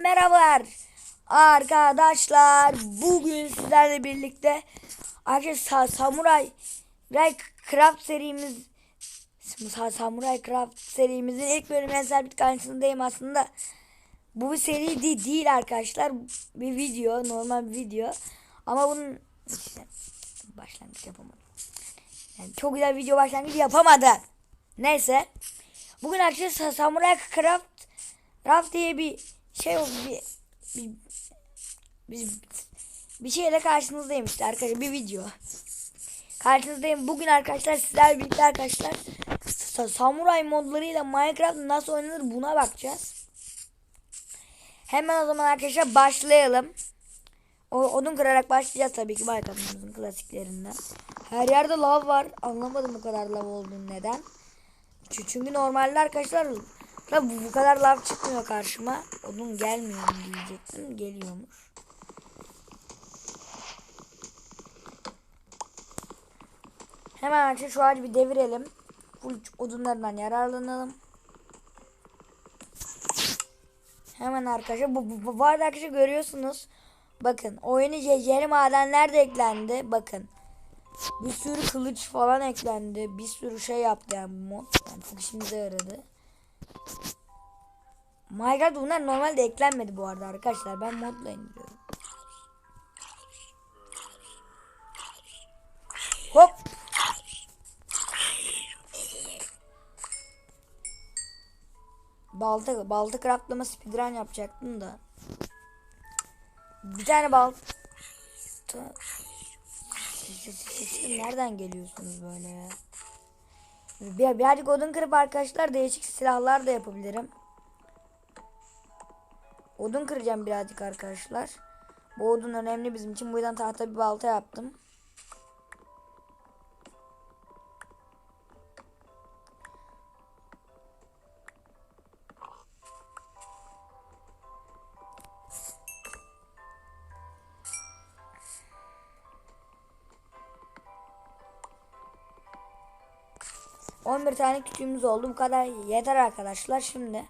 Merhabalar arkadaşlar. Bugün sizlerle birlikte arkadaşlar Samurai Ray Craft serimiz Sa- Samurai Craft serimizin ilk bölümüne sabit karşısındayım aslında. Bu bir seri değil, değil arkadaşlar. Bir video, normal bir video. Ama bunun işte başlangıç yapamadım. Yani çok güzel video başlangıcı yapamadım. Neyse. Bugün arkadaşlar Samurai Craft Craft diye bir şey oldu bir bir, bir, bir şeyle karşınızdayım işte arkadaşlar bir video. Karşınızdayım. Bugün arkadaşlar sizlerle birlikte arkadaşlar sa- samuray modlarıyla Minecraft nasıl oynanır buna bakacağız. Hemen o zaman arkadaşlar başlayalım. O, odun kırarak başlayacağız tabii ki Minecraft'ımızın klasiklerinden. Her yerde lav var. Anlamadım bu kadar lav olduğunu neden. Çü- Çünkü normalde arkadaşlar la bu, bu kadar lav çıkmıyor karşıma. Odun gelmiyor mu diyecektim. Geliyormuş. Hemen arkadaşlar şu ağacı bir devirelim. Full odunlarından yararlanalım. Hemen arkadaşlar bu, bu, bu arada arkadaşlar görüyorsunuz. Bakın oyunu yeni madenler de eklendi. Bakın. Bir sürü kılıç falan eklendi. Bir sürü şey yaptı yani bu mod. Yani çok işimize yaradı. Minecraft bunlar normalde eklenmedi bu arada arkadaşlar. Ben modla indiriyorum. Hop. Balta, balta craftlama speedrun yapacaktım da. Bir tane balta. Nereden geliyorsunuz böyle ya? Bir, birazcık odun kırıp arkadaşlar değişik silahlar da yapabilirim. Odun kıracağım birazcık arkadaşlar. Bu odun önemli bizim için. Bu yüzden tahta bir balta yaptım. On bir tane kütüğümüz oldu. Bu kadar yeter arkadaşlar. Şimdi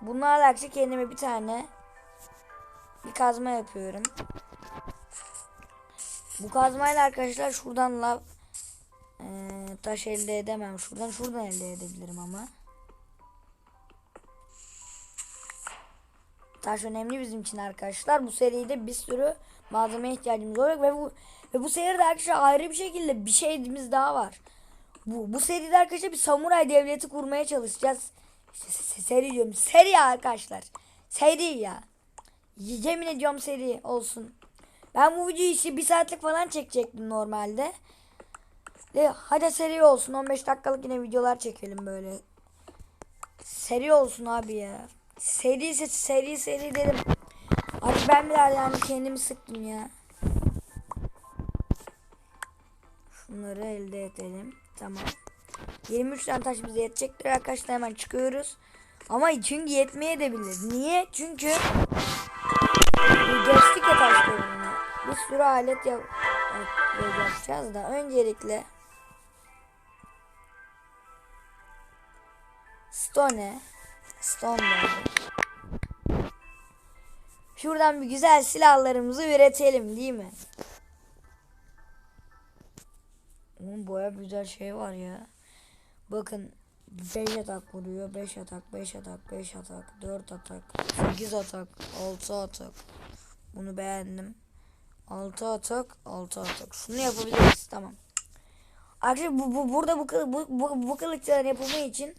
bunlarla akşam kendime bir tane bir kazma yapıyorum. Bu kazmayla arkadaşlar şuradan lav e, taş elde edemem. Şuradan şuradan elde edebilirim ama. Taş önemli bizim için arkadaşlar. Bu seride bir sürü malzeme ihtiyacımız olacak ve bu ve bu seride arkadaşlar ayrı bir şekilde bir şeyimiz daha var. Bu bu seride arkadaşlar bir samuray devleti kurmaya çalışacağız. Se- Seri diyorum. Seri ya arkadaşlar. Seri ya. Yemin ediyorum seri olsun. Ben bu videoyu işte bir saatlik falan çekecektim normalde. De hadi seri olsun. 15 dakikalık yine videolar çekelim böyle. Seri olsun abi ya. Seri seri seri dedim. Artık ben biraz yani kendimi sıktım ya. Şunları elde edelim. Tamam. 23 tane taş bize yetecektir arkadaşlar hemen çıkıyoruz. Ama çünkü yetmeye de bilir. Niye? Çünkü geçtik ya taşlarını. Bir sürü alet yap yap- yapacağız da öncelikle Stone Stone. Şuradan bir güzel silahlarımızı üretelim değil mi? Oğlum baya güzel şey var ya. Bakın 5 atak vuruyor. 5 atak, 5 atak, 5 atak, 4 atak, 8 atak, 6 atak. Bunu beğendim. 6 atak, 6 atak. Şunu yapabiliriz. Tamam. Arkadaşlar bu, bu burada bu, bu, bu, bu kılıçların yapımı için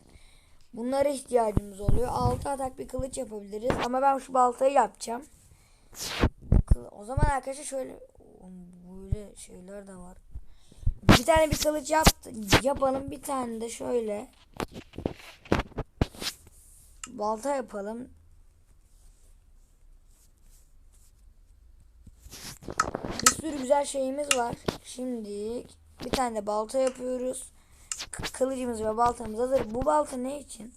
bunlara ihtiyacımız oluyor. 6 atak bir kılıç yapabiliriz. Ama ben şu baltayı yapacağım. O zaman arkadaşlar şöyle böyle şeyler de var. Bir tane bir kılıç yaptı. Yapalım bir tane de şöyle. Balta yapalım. Bir sürü güzel şeyimiz var. Şimdi bir tane de balta yapıyoruz. Kılıcımız ve baltamız hazır. Bu balta ne için?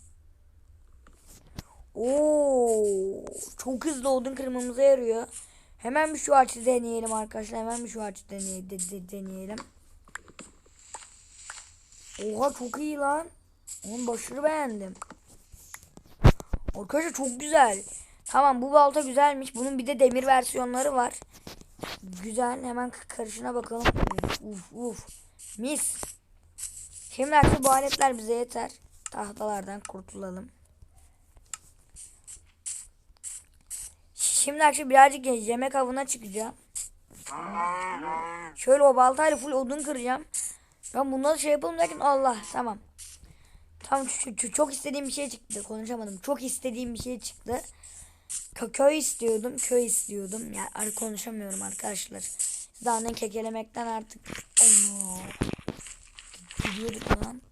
Oo, çok hızlı odun kırmamıza yarıyor. Hemen bir şu ağaçı deneyelim arkadaşlar. Hemen bir şu ağaçı deney- de- de- deneyelim. Oha çok iyi lan. Onun başını beğendim. Arkadaşlar çok güzel. Tamam bu balta güzelmiş. Bunun bir de demir versiyonları var. Güzel. Hemen karışına bakalım. Uf uf uf. Mis. Şimdi artık bu aletler bize yeter. Tahtalardan kurtulalım. Şimdi akşam birazcık yemek avına çıkacağım. Şöyle o baltayla full odun kıracağım. Ben bunları şey yapalım derken Allah tamam. Ç- çok istediğim bir şey çıktı. Konuşamadım. Çok istediğim bir şey çıktı. Kö- köy istiyordum. Köy istiyordum. Yani ar- konuşamıyorum arkadaşlar. Daha ne kekelemekten artık. Onu. Gidiyorduk lan.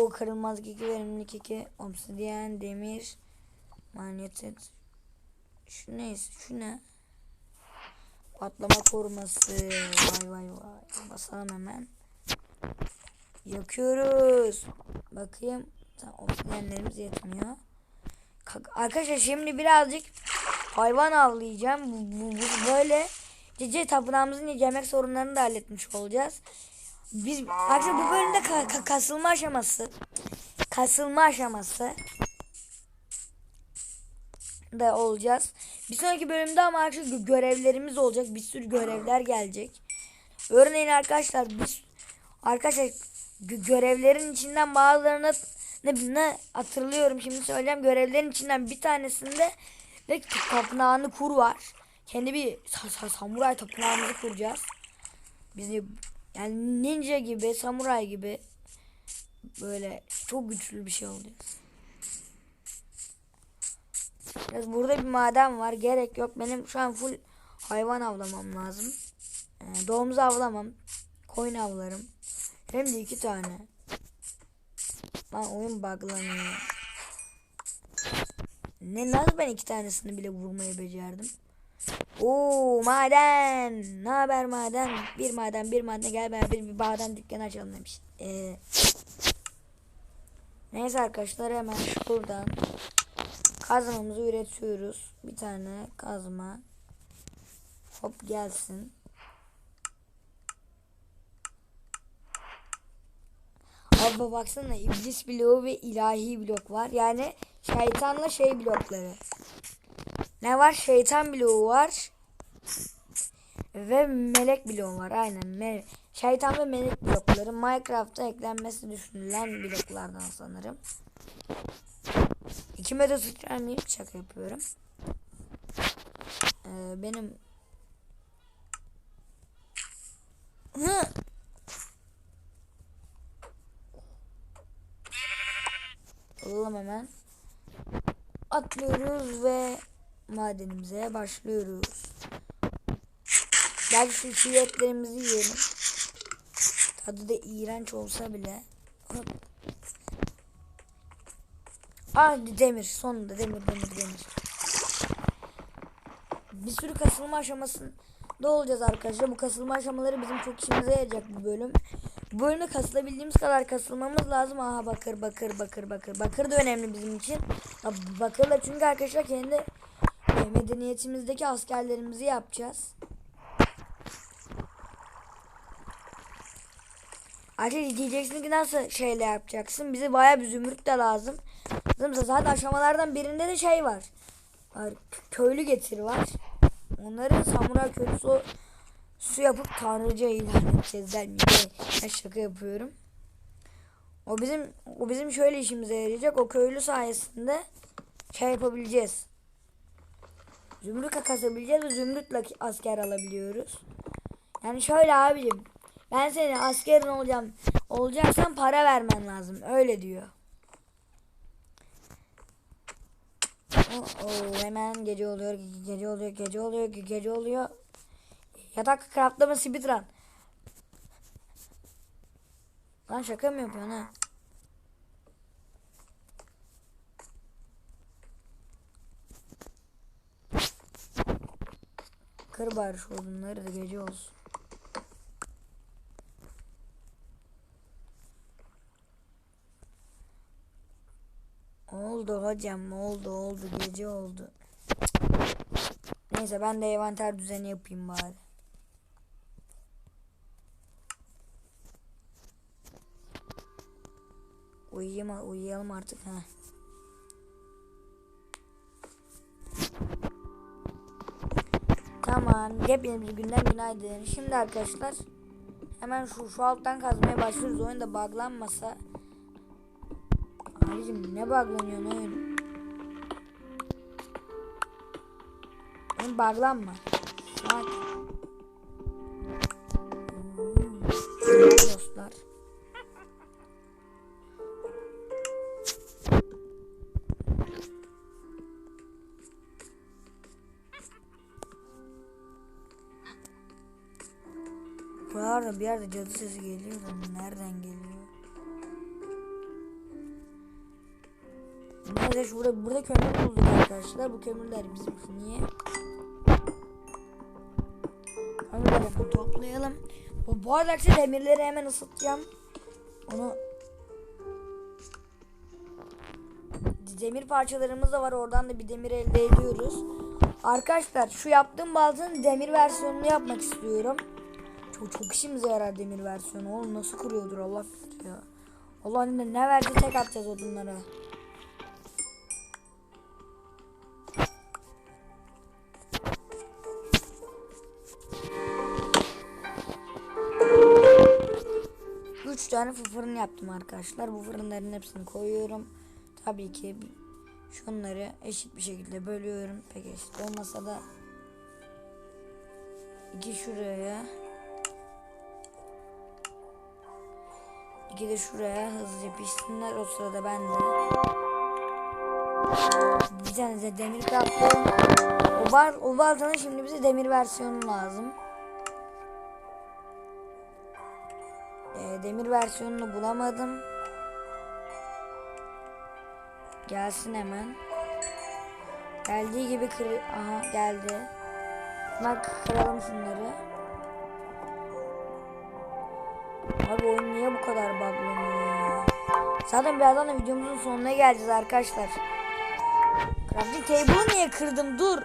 O kırılmaz keki, verimli keki, obsidiyen, demir, manyetit. Şu neyse, şu ne? Patlama koruması. Vay vay vay. Basalım hemen. Yakıyoruz. Bakayım. Tamam, obsidyenlerimiz yetmiyor. Ka- Arkadaşlar şimdi birazcık hayvan avlayacağım. Bu, böyle Cici tapınağımızın yemek sorunlarını da halletmiş olacağız. Biz arkadaşlar bu bölümde ka- ka- kasılma aşaması kasılma aşaması da olacağız. Bir sonraki bölümde ama arkadaşlar gö- görevlerimiz olacak. Bir sürü görevler gelecek. Örneğin arkadaşlar biz arkadaşlar gö- görevlerin içinden bazılarını ne, ne hatırlıyorum şimdi söyleyeceğim. Görevlerin içinden bir tanesinde ve tapınağını kur var. Kendi bir sa- sa- samuray tapınağımızı kuracağız. Bizi yani ninja gibi, samuray gibi böyle çok güçlü bir şey olacağız. Biraz burada bir maden var. Gerek yok. Benim şu an full hayvan avlamam lazım. Ee, domuz avlamam. Koyun avlarım. Hem de iki tane. Lan oyun buglanıyor. Ne nasıl ben iki tanesini bile vurmayı becerdim? Oo maden. Ne haber maden? Bir maden, bir maden gel beraber bir maden dükkanı açalım demiş. Ee, neyse arkadaşlar hemen şuradan kazmamızı üretiyoruz. Bir tane kazma. Hop gelsin. Abi baksana iblis bloğu ve ilahi blok var. Yani şeytanla şey blokları. Ne var? Şeytan bloğu var. Ve melek bloğu var. Aynen. Me şeytan ve melek blokları Minecraft'ta eklenmesi düşünülen bloklardan sanırım. İkime de sıçramayıp şaka yapıyorum. Ee, benim Hı. Alalım hemen. Atlıyoruz ve madenimize başlıyoruz. Belki şu çiğ etlerimizi yiyelim. Tadı da iğrenç olsa bile. Hop. Aa demir. Sonunda demir demir demir. Bir sürü kasılma aşamasında olacağız arkadaşlar. Bu kasılma aşamaları bizim çok işimize yarayacak bu bölüm. Bu bölümde kasılabildiğimiz kadar kasılmamız lazım. Aha bakır bakır bakır bakır. Bakır da önemli bizim için. Bakırla çünkü arkadaşlar kendi medeniyetimizdeki askerlerimizi yapacağız. Artık diyeceksin ki nasıl şeyle yapacaksın? Bize bayağı bir zümrüt de lazım. Zaten aşamalardan birinde de şey var. köylü getir var. Onları samuray köylüsü su yapıp tanrıca ilan edeceğiz? Ben şaka yapıyorum. O bizim o bizim şöyle işimize yarayacak. O köylü sayesinde şey yapabileceğiz. Zümrüt kasabileceğiz ve zümrütle asker alabiliyoruz. Yani şöyle abicim. Ben senin askerin olacağım. Olacaksan para vermen lazım. Öyle diyor. Oo, hemen gece oluyor, gece oluyor, gece oluyor, gece oluyor. Yatak craftlama speedrun. Lan şaka mı yapıyorsun ha? Kır bari şu odunları da gece olsun. oldu hocam oldu oldu gece oldu. Neyse ben de envanter düzeni yapayım bari. Uyuyayım, uyuyalım artık ha. Tamam yepyeni bir günden günaydın. Şimdi arkadaşlar hemen şu, şu alttan kazmaya başlıyoruz. Oyunda bağlanmasa Abicim ne buglanıyor oyun? Oyun buglanma. Bak. Hmm. Dostlar. Buralarda bir yerde cadı sesi geliyor da nereden geliyor? Neyse şurada burada kömür bulduk arkadaşlar. Bu kömürler bizim niye? Kömürleri hemen toplayalım. Bu, bu arkadaşlar demirleri hemen ısıtacağım. Onu demir parçalarımız da var. Oradan da bir demir elde ediyoruz. Arkadaşlar şu yaptığım baltanın demir versiyonunu yapmak istiyorum. Çok çok işimize yarar demir versiyonu. Oğlum nasıl kuruyordur Allah ya. Allah ne, ne verdi tek atacağız odunlara. Tane fı- fırın yaptım arkadaşlar. Bu fırınların hepsini koyuyorum. Tabii ki şunları eşit bir şekilde bölüyorum. Pek eşit olmasa da iki şuraya İki de şuraya hızlıca pişsinler. O sırada ben de bir tane de demir kaptım. O var, o baltanın şimdi bize demir versiyonu lazım. Demir versiyonunu bulamadım. Gelsin hemen. Geldiği gibi kır... Aha geldi. Bak kıralım şunları. Abi oyun niye bu kadar buglanıyor ya? Zaten birazdan da videomuzun sonuna geleceğiz arkadaşlar. Crafting table'ı niye kırdım? Dur.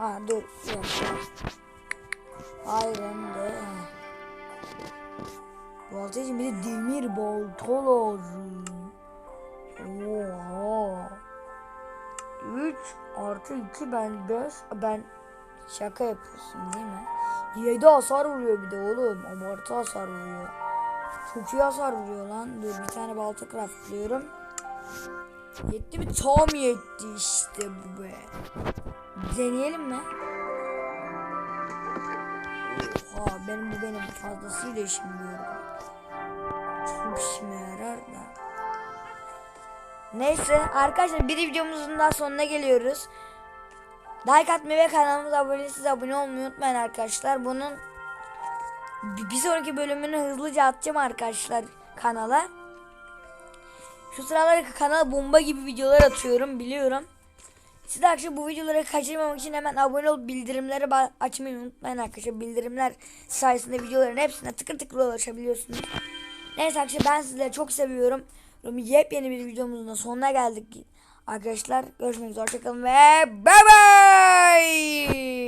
Aa dur. Yok. Iron de. Balta için bir de demir balta lazım. Oha. 3 artı 2 ben 5 ben şaka yapıyorsun değil mi? 7 hasar vuruyor bir de oğlum. Abartı hasar vuruyor. Çok iyi hasar vuruyor lan. Dur bir tane balta craftlıyorum. Yetti mi? Tam yetti işte bu be. Deneyelim mi? Oha benim bu benim fazlasıyla işim görüyor. Çok işime yarar da. Neyse arkadaşlar bir videomuzun daha sonuna geliyoruz. Like atmayı ve kanalımıza abone değilseniz abone olmayı unutmayın arkadaşlar. Bunun bir sonraki bölümünü hızlıca atacağım arkadaşlar kanala. Şu sıralar kanala bomba gibi videolar atıyorum biliyorum. Siz de bu videoları kaçırmamak için hemen abone olup bildirimleri açmayı unutmayın arkadaşlar. Bildirimler sayesinde videoların hepsine tıkır tıkır ulaşabiliyorsunuz. Neyse arkadaşlar ben sizleri çok seviyorum. Yepyeni bir videomuzun da sonuna geldik arkadaşlar. Görüşmek üzere. Hoşçakalın ve bay bay.